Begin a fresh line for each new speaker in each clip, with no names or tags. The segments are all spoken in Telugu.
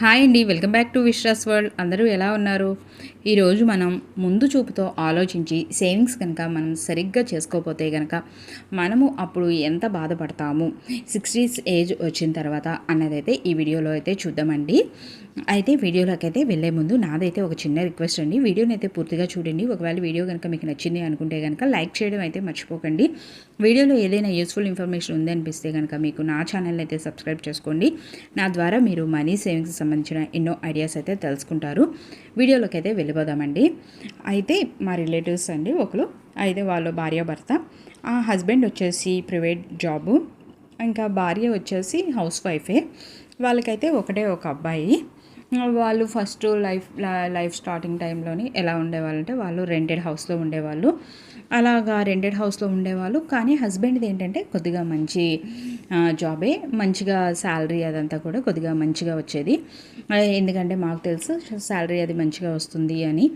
హాయ్ అండి welcome back to Vishwas world. అందరూ ఎలా ఉన్నారు? ఈరోజు మనం ముందు చూపుతో ఆలోచించి సేవింగ్స్ కనుక మనం సరిగ్గా చేసుకోకపోతే కనుక మనము అప్పుడు ఎంత బాధపడతాము? సిక్స్టీస్ ఏజ్ వచ్చిన తర్వాత అన్నదైతే ఈ వీడియోలో అయితే చూద్దామండి. అయితే వీడియోలోకి అయితే వెళ్ళే ముందు నాదైతే ఒక చిన్న రిక్వెస్ట్ అండి. వీడియోని అయితే పూర్తిగా చూడండి. ఒకవేళ వీడియో కనుక మీకు నచ్చింది అనుకుంటే కనుక లైక్ చేయడం అయితే మర్చిపోకండి. వీడియోలో ఏదైనా యూస్ఫుల్ ఇన్ఫర్మేషన్ ఉంది అనిపిస్తే కనుక మీకు నా ఛానల్ అయితే సబ్స్క్రైబ్ చేసుకోండి. నా ద్వారా మీరు మనీ సేవింగ్స్ సంబంధించిన ఎన్నో ఐడియాస్ అయితే తెలుసుకుంటారు. వీడియోలోకి అయితే వెళ్ళిపోదామండి. అయితే మా రిలేటివ్స్ అండి ఒకరు. అయితే వాళ్ళు భార్య భర్త. ఆ హస్బెండ్ వచ్చేసి ప్రైవేట్ జాబు ఇంకా భార్య వచ్చేసి హౌస్ వైఫే వాళ్ళకైతే ఒకటే ఒక అబ్బాయి. వాళ్ళు ఫస్ట్ లైఫ్ లైఫ్ స్టార్టింగ్ టైంలోని ఎలా ఉండేవాళ్ళంటే వాళ్ళు రెంటెడ్ హౌస్లో ఉండేవాళ్ళు. అలాగా రెంటెడ్ హౌస్లో ఉండేవాళ్ళు. కానీ హస్బెండ్ది ఏంటంటే కొద్దిగా మంచి జాబే. మంచిగా శాలరీ అదంతా కూడా కొద్దిగా మంచిగా వచ్చేది. ఎందుకంటే మాకు తెలుసు శాలరీ అది మంచిగా వస్తుంది అని.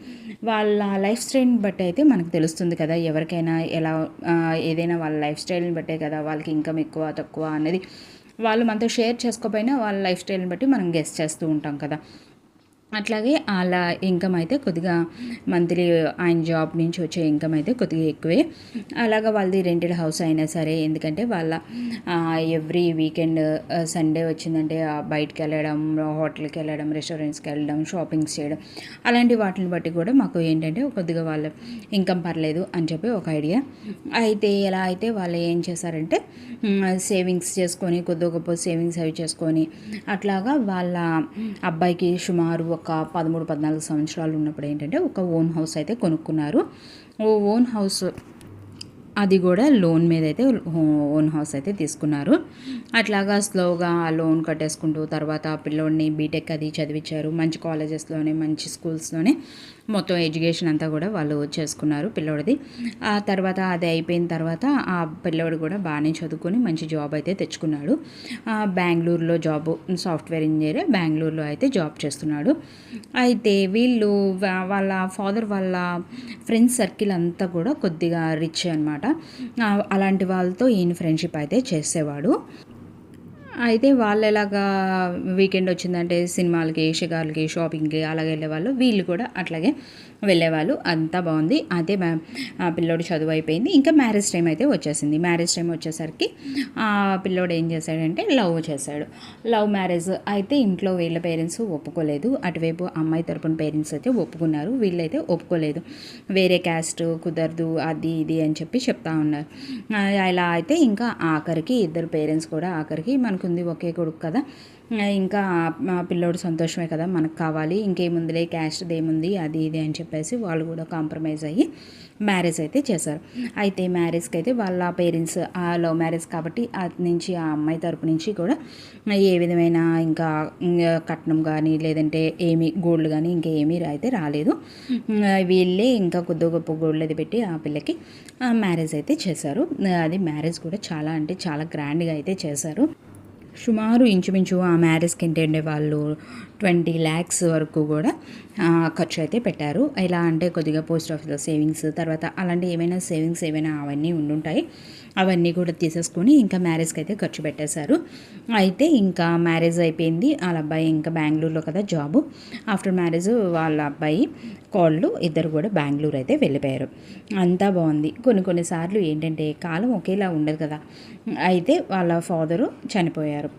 వాళ్ళ లైఫ్ స్టైల్ని బట్టి అయితే మనకు తెలుస్తుంది కదా ఎవరికైనా ఎలా ఏదైనా వాళ్ళ లైఫ్ స్టైల్ని బట్టే కదా వాళ్ళకి ఇన్కమ్ ఎక్కువ తక్కువ అనేది వాళ్ళు మనతో షేర్ చేసుకోపోయినా వాళ్ళ లైఫ్ స్టైల్ని బట్టి మనం గెస్ట్ చేస్తూ ఉంటాం కదా. అట్లాగే అలా ఇన్కమ్ అయితే కొద్దిగా మంత్లీ ఆయన జాబ్ నుంచి వచ్చే ఇన్కమ్ అయితే కొద్దిగా ఎక్కువే. అలాగా వాళ్ళది రెంటెడ్ హౌస్ అయినా సరే ఎందుకంటే వాళ్ళ ఎవ్రీ వీకెండ్ సండే వచ్చిందంటే బయటకు వెళ్ళడం హోటల్కి వెళ్ళడం రెస్టారెంట్స్కి వెళ్ళడం షాపింగ్స్ చేయడం అలాంటి వాటిని బట్టి కూడా మాకు ఏంటంటే కొద్దిగా వాళ్ళ ఇన్కమ్ పర్లేదు అని చెప్పి ఒక ఐడియా అయితే ఎలా అయితే వాళ్ళు ఏం చేశారంటే సేవింగ్స్ చేసుకొని కొద్ది గొప్ప సేవింగ్స్ అవి చేసుకొని అట్లాగా వాళ్ళ అబ్బాయికి సుమారు ఒక ఒక పదమూడు పద్నాలుగు సంవత్సరాలు ఉన్నప్పుడు ఏంటంటే ఒక ఓన్ హౌస్ అయితే కొనుక్కున్నారు. ఓ ఓన్ హౌస్ అది కూడా లోన్ మీద అయితే ఓన్ హౌస్ అయితే తీసుకున్నారు. అట్లాగా స్లోగా ఆ లోన్ కట్టేసుకుంటూ తర్వాత పిల్లోడిని బీటెక్ అది చదివించారు మంచి కాలేజెస్లోనే మంచి స్కూల్స్లోనే మొత్తం ఎడ్యుకేషన్ అంతా కూడా వాళ్ళు చేసుకున్నారు పిల్లోడిది. ఆ తర్వాత అది అయిపోయిన తర్వాత ఆ పిల్లోడు కూడా బాగానే చదువుకొని మంచి జాబ్ అయితే తెచ్చుకున్నాడు. బెంగళూరులో జాబ్ సాఫ్ట్వేర్ ఇంజనీర్ బెంగళూరులో అయితే జాబ్ చేస్తున్నాడు. అయితే వీళ్ళు వాళ్ళ ఫాదర్ వాళ్ళ ఫ్రెండ్స్ సర్కిల్ అంతా కూడా కొద్దిగా రిచ్ అనమాట అలాంటి వాళ్ళతో ఈయన ఫ్రెండ్షిప్ అయితే చేసేవాడు. అయితే వాళ్ళు ఎలాగా వీకెండ్ వచ్చిందంటే సినిమాలకి షికార్లకి షాపింగ్కి అలాగే వెళ్ళేవాళ్ళు. వీళ్ళు కూడా అట్లాగే వెళ్ళేవాళ్ళు. అంతా బాగుంది. అదే పిల్లోడు చదువు అయిపోయింది. ఇంకా మ్యారేజ్ టైం అయితే వచ్చేసింది. మ్యారేజ్ టైం వచ్చేసరికి ఆ పిల్లోడు ఏం చేశాడంటే లవ్ చేశాడు లవ్ మ్యారేజ్ అయితే ఇంట్లో వీళ్ళ పేరెంట్స్ ఒప్పుకోలేదు. అటువైపు అమ్మాయి తరపున పేరెంట్స్ అయితే ఒప్పుకున్నారు. వీళ్ళైతే ఒప్పుకోలేదు. వేరే క్యాస్ట్ కుదరదు అది ఇది అని చెప్పి చెప్తా ఉన్నారు. ఇలా అయితే ఇంకా ఆఖరికి ఇద్దరు పేరెంట్స్ కూడా ఆఖరికి మనకుంది ఒకే కొడుకు కదా. ఇంకా మా పిల్లోడు సంతోషమే కదా మనకు కావాలి. ఇంకేముందిలే క్యాస్ట్ ఏముంది అది ఇది అని చెప్పి చెప్పేసి వాళ్ళు కూడా కాంప్రమైజ్ అయ్యి మ్యారేజ్ అయితే చేశారు. అయితే మ్యారేజ్కి అయితే వాళ్ళ పేరెంట్స్ ఆ లవ్ మ్యారేజ్ కాబట్టి అటు నుంచి ఆ అమ్మాయి తరపు నుంచి కూడా ఏ విధమైన ఇంకా కట్నం కానీ లేదంటే ఏమి గోల్డ్ కానీ ఇంకా ఏమీ అయితే రాలేదు. వీళ్ళే ఇంకా కొద్ది గొప్ప గోల్డ్ అది పెట్టి ఆ పిల్లకి మ్యారేజ్ అయితే చేశారు. అది మ్యారేజ్ కూడా చాలా అంటే చాలా గ్రాండ్గా అయితే చేశారు. సుమారు ఇంచుమించు ఆ మ్యారేజ్కి ఏంటంటే వాళ్ళు? ట్వంటీ ల్యాక్స్ వరకు కూడా ఖర్చు అయితే పెట్టారు. ఎలా అంటే కొద్దిగా పోస్ట్ ఆఫీస్లో సేవింగ్స్ తర్వాత అలాంటి ఏమైనా సేవింగ్స్ ఏమైనా అవన్నీ ఉండుంటాయి. అవన్నీ కూడా తీసేసుకొని ఇంకా మ్యారేజ్కి అయితే ఖర్చు పెట్టేశారు. అయితే ఇంకా మ్యారేజ్ అయిపోయింది. వాళ్ళ అబ్బాయి ఇంకా బెంగళూరులో కదా జాబు. ఆఫ్టర్ మ్యారేజ్ వాళ్ళ అబ్బాయి కోళ్ళు ఇద్దరు కూడా బెంగళూరు అయితే వెళ్ళిపోయారు. అంతా బాగుంది. కొన్ని కొన్నిసార్లు ఏంటంటే కాలం ఒకేలా ఉండదు కదా. అయితే వాళ్ళ ఫాదరు చనిపోయారు.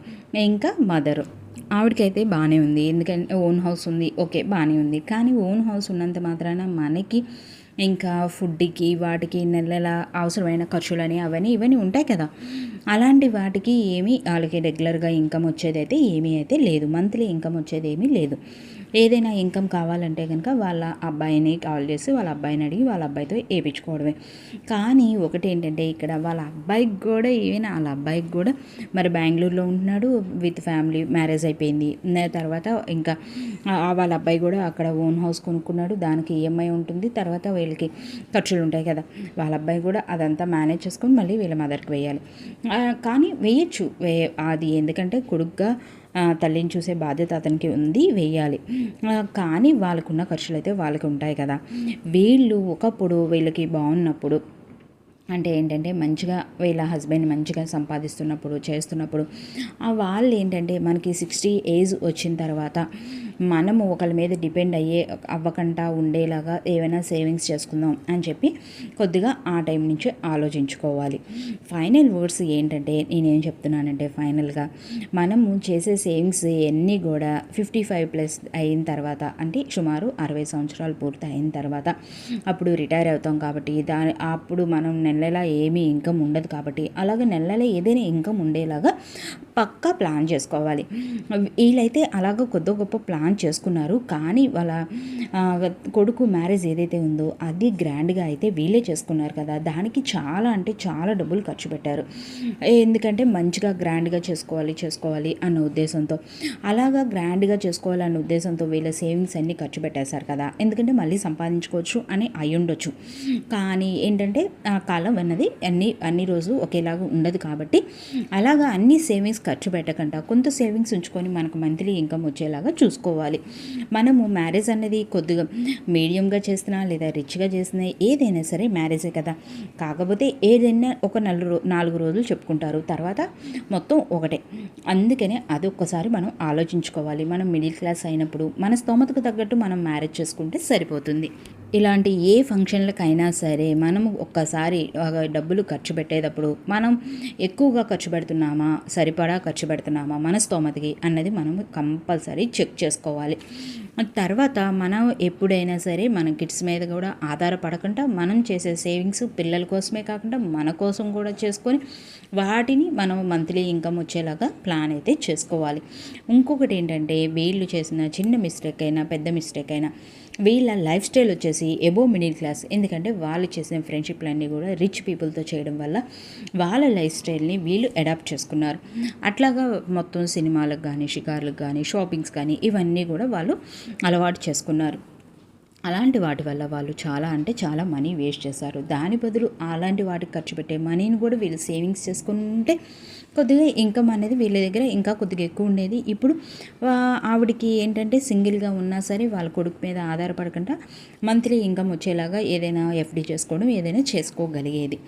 ఇంకా మదరు. ఆవిడకైతే బాగానే ఉంది. ఎందుకంటే ఓన్ హౌస్ ఉంది. ఓకే బాగానే ఉంది. కానీ ఓన్ హౌస్ ఉన్నంత మాత్రాన మనకి ఇంకా ఫుడ్కి వాటికి నెలల అవసరమైన ఖర్చులని అవన్నీ ఇవన్నీ ఉంటాయి కదా. అలాంటి వాటికి ఏమీ వాళ్ళకి రెగ్యులర్గా ఇన్కమ్ వచ్చేది అయితే ఏమీ అయితే లేదు. మంత్లీ ఇన్కమ్ వచ్చేది ఏమీ లేదు. ఏదైనా ఇన్కమ్ కావాలంటే కనుక వాళ్ళ అబ్బాయిని కాల్ చేసి వాళ్ళ అబ్బాయిని అడిగి వాళ్ళ అబ్బాయితో వేయించుకోవడమే కానీ ఒకటి ఏంటంటే ఇక్కడ వాళ్ళ అబ్బాయికి కూడా ఈవెన్ వాళ్ళ అబ్బాయికి కూడా మరి బెంగళూరులో ఉంటున్నాడు విత్ ఫ్యామిలీ మ్యారేజ్ అయిపోయింది. తర్వాత ఇంకా వాళ్ళ అబ్బాయి కూడా అక్కడ ఓన్ హౌస్ కొనుక్కున్నాడు దానికి ఈఎంఐ ఉంటుంది. తర్వాత వీళ్ళకి ఖర్చులు ఉంటాయి కదా వాళ్ళ అబ్బాయి కూడా అదంతా మేనేజ్ చేసుకొని మళ్ళీ వీళ్ళ మదర్కి వేయాలి. కానీ వేయచ్చు. వే అది ఎందుకంటే కొడుగ్గా తల్లిని చూసే బాధ్యత అతనికి ఉంది వేయాలి. కానీ వాళ్ళకున్న ఖర్చులు అయితే వాళ్ళకి ఉంటాయి కదా. వీళ్ళు ఒకప్పుడు వీళ్ళకి బాగున్నప్పుడు అంటే ఏంటంటే మంచిగా వీళ్ళ హస్బెండ్ మంచిగా సంపాదిస్తున్నప్పుడు చేస్తున్నప్పుడు ఆ వాళ్ళు ఏంటంటే మనకి సిక్స్టీ ఏజ్ వచ్చిన తర్వాత మనము ఒకరి మీద డిపెండ్ అయ్యే అవ్వకుండా ఉండేలాగా ఏమైనా సేవింగ్స్ చేసుకుందాం అని చెప్పి కొద్దిగా ఆ టైం నుంచి ఆలోచించుకోవాలి. ఫైనల్ వర్డ్స్ ఏంటంటే నేనేం చెప్తున్నానంటే ఫైనల్గా మనము చేసే సేవింగ్స్ ఎన్ని కూడా ఫిఫ్టీ ఫైవ్ ప్లస్ అయిన తర్వాత అంటే సుమారు అరవై సంవత్సరాలు పూర్తి అయిన తర్వాత అప్పుడు రిటైర్ అవుతాం కాబట్టి దాని అప్పుడు మనం నెలలా ఏమీ ఇన్కమ్ ఉండదు కాబట్టి అలాగే నెలల ఏదైనా ఇన్కమ్ ఉండేలాగా పక్కా ప్లాన్ చేసుకోవాలి. వీళ్ళైతే అలాగ కొద్ది గొప్ప ప్లాన్ చేసుకున్నారు. కానీ వాళ్ళ కొడుకు మ్యారేజ్ ఏదైతే ఉందో అది గ్రాండ్గా అయితే వీళ్ళే చేసుకున్నారు కదా. దానికి చాలా అంటే చాలా డబ్బులు ఖర్చు పెట్టారు. ఎందుకంటే మంచిగా గ్రాండ్గా చేసుకోవాలి చేసుకోవాలి అన్న ఉద్దేశంతో. అలాగా గ్రాండ్గా చేసుకోవాలన్న ఉద్దేశంతో వీళ్ళ సేవింగ్స్ అన్నీ ఖర్చు పెట్టేశారు కదా. ఎందుకంటే మళ్ళీ సంపాదించుకోవచ్చు అని అయి ఉండొచ్చు కానీ ఏంటంటే ఆ కాలం అన్నది అన్ని అన్ని రోజు ఒకేలాగా ఉండదు కాబట్టి అలాగా అన్ని సేవింగ్స్ ఖర్చు పెట్టకుండా కొంత సేవింగ్స్ ఉంచుకొని మనకు మంత్లీ ఇన్కమ్ వచ్చేలాగా చూసుకోవాలి. మనము మ్యారేజ్ అనేది కొద్దిగా మీడియంగా చేసినా లేదా రిచ్గా చేసినా ఏదైనా సరే మ్యారేజే కదా. కాకపోతే ఏదైనా ఒక నలుగు నాలుగు రోజులు చెప్పుకుంటారు. తర్వాత మొత్తం ఒకటే. అందుకనే అది ఒక్కసారి మనం ఆలోచించుకోవాలి. మనం మిడిల్ క్లాస్ అయినప్పుడు మన స్తోమతకు తగ్గట్టు మనం మ్యారేజ్ చేసుకుంటే సరిపోతుంది. ఇలాంటి ఏ ఫంక్షన్లకైనా సరే మనము ఒక్కసారి డబ్బులు ఖర్చు పెట్టేటప్పుడు మనం ఎక్కువగా ఖర్చు పెడుతున్నామా సరిపడా ఖర్చు పెడుతున్నామా మన స్తోమతికి అన్నది మనం కంపల్సరీ చెక్ చేసుకోవాలి. తర్వాత మనం ఎప్పుడైనా సరే మన కిడ్స్ మీద కూడా ఆధారపడకుండా మనం చేసే సేవింగ్స్ పిల్లల కోసమే కాకుండా మన కోసం కూడా చేసుకొని వాటిని మనం మంత్లీ ఇన్కమ్ వచ్చేలాగా ప్లాన్ అయితే చేసుకోవాలి. ఇంకొకటి ఏంటంటే వీళ్ళు చేసిన చిన్న మిస్టేక్ అయినా పెద్ద మిస్టేక్ అయినా వీళ్ళ లైఫ్ స్టైల్ వచ్చేసి ఎబో మిడిల్ క్లాస్ ఎందుకంటే వాళ్ళు చేసిన ఫ్రెండ్షిప్లన్నీ కూడా రిచ్ పీపుల్తో చేయడం వల్ల వాళ్ళ లైఫ్ స్టైల్ని వీళ్ళు అడాప్ట్ చేసుకున్నారు. అట్లాగా మొత్తం సినిమాలకు కానీ షికార్లకు కానీ షాపింగ్స్ కానీ ఇవన్నీ కూడా వాళ్ళు అలవాటు చేసుకున్నారు. అలాంటి వాటి వల్ల వాళ్ళు చాలా అంటే చాలా మనీ వేస్ట్ చేశారు. దాని బదులు అలాంటి వాటికి ఖర్చు పెట్టే మనీని కూడా వీళ్ళు సేవింగ్స్ చేసుకుంటే కొద్దిగా ఇన్కమ్ అనేది వీళ్ళ దగ్గర ఇంకా కొద్దిగా ఎక్కువ ఉండేది. ఇప్పుడు ఆవిడకి ఏంటంటే సింగిల్గా ఉన్నా సరే వాళ్ళ కొడుకు మీద ఆధారపడకుండా మంత్లీ ఇన్కమ్ వచ్చేలాగా ఏదైనా ఎఫ్డి చేసుకోవడం ఏదైనా చేసుకోగలిగేది.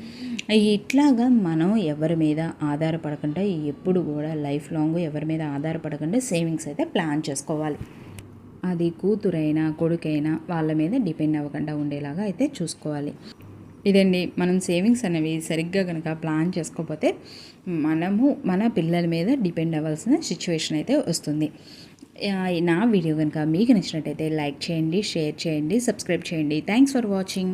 ఇట్లాగా మనం ఎవరి మీద ఆధారపడకుండా ఎప్పుడు కూడా లైఫ్ లాంగ్ ఎవరి మీద ఆధారపడకుండా సేవింగ్స్ అయితే ప్లాన్ చేసుకోవాలి. అది కూతురైనా కొడుకైనా వాళ్ళ మీద డిపెండ్ అవ్వకుండా ఉండేలాగా అయితే చూసుకోవాలి. ఇదండి మనం సేవింగ్స్ అనేవి సరిగ్గా కనుక ప్లాన్ చేసుకోకపోతే మనము మన పిల్లల మీద డిపెండ్ అవ్వాల్సిన సిచ్యువేషన్ అయితే వస్తుంది. నా వీడియో కనుక మీకు నచ్చినట్టయితే లైక్ చేయండి షేర్ చేయండి సబ్స్క్రైబ్ చేయండి. Thanks for watching.